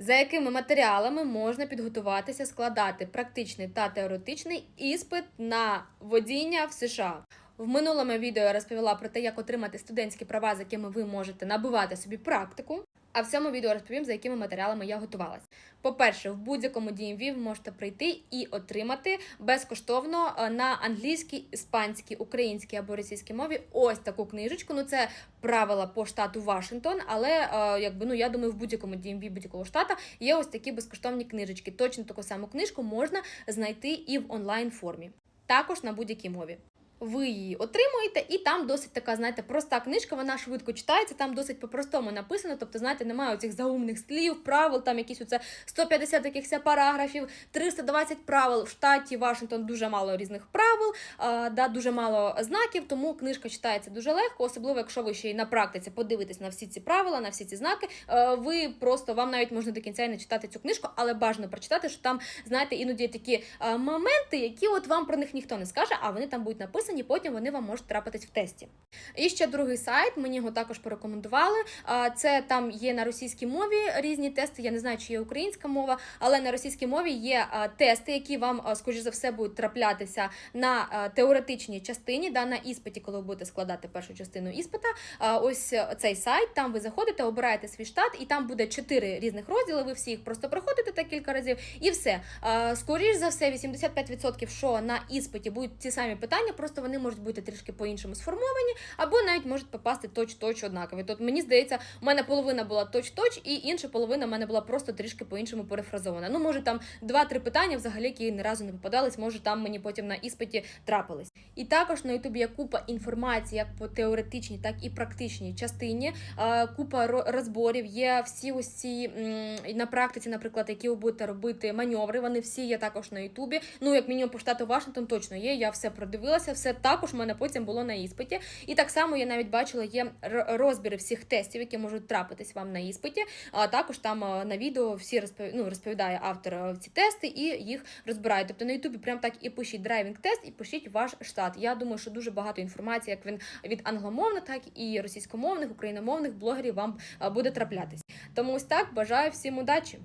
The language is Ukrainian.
За якими матеріалами можна підготуватися складати практичний та теоретичний іспит на водіння в США? В минулому відео я розповіла про те, як отримати студентські права, з якими ви можете набувати собі практику. А в цьому відео розповім, за якими матеріалами я готувалась. По-перше, в будь-якому DMV ви можете прийти і отримати безкоштовно е, на англійській, іспанській, українській або російській мові ось таку книжечку. Ну це правила по штату Вашингтон, але е, якби ну я думаю, в будь-якому DMV будь-якого штата є ось такі безкоштовні книжечки. Точно таку саму книжку можна знайти і в онлайн формі, також на будь-якій мові. Ви її отримуєте, і там досить така, знаєте, проста книжка, вона швидко читається, там досить по-простому написано. Тобто, знаєте, немає оцих заумних слів, правил, там якісь оце 150 якихось параграфів, 320 правил. В штаті Вашингтон дуже мало різних правил, а, да, дуже мало знаків, тому книжка читається дуже легко, особливо, якщо ви ще й на практиці подивитесь на всі ці правила, на всі ці знаки. е, Ви просто вам навіть можна до кінця і не читати цю книжку, але бажано прочитати, що там, знаєте, іноді є такі е, моменти, які от вам про них ніхто не скаже, а вони там будуть написані, потім вони вам можуть трапитись в тесті. І ще другий сайт, мені його також порекомендували. Це там є на російській мові різні тести. Я не знаю, чи є українська мова, але на російській мові є тести, які вам, скоріш за все, будуть траплятися на теоретичній частині, да, на іспиті, коли ви будете складати першу частину іспита. Ось е, цей сайт. Там ви заходите, обираєте свій штат, і там буде чотири різних розділи. Ви всі їх просто проходите так кілька разів, і все. Скоріш за все, 85% що на іспиті будуть ті самі питання, просто вони можуть бути трішки по-іншому сформовані, або навіть можуть попасти точ-точ однакові. Тобто, мені здається, у мене половина була точ-точ, і інша половина в мене була просто трішки по-іншому перефразована. Ну, може, там два-три питання, взагалі, які ні разу не попадались, може, там мені потім на іспиті трапились. І також на Ютубі є купа інформації, як по теоретичній, так і практичній частині. Купа розборів. Є всі ці на практиці, наприклад, які ви будете робити маневри. Вони всі є також на Ютубі. Ну, як мінімум, по штату Вашингтон точно є. Я все продивилася, все також в мене потім було на іспиті. І так само я навіть бачила, є розбіри всіх тестів, які можуть трапитись вам на іспиті. А також там е, на відео всі розпов... ну, розповідає автор е, ці тести і їх розбирає. Тобто на Ютубі прям так і пишіть драйвінг тест, і пишіть ваш штат. Я думаю, що дуже багато інформації, як він від англомовних, так і російськомовних, україномовних блогерів вам е, буде траплятись. Тому ось так бажаю всім удачі.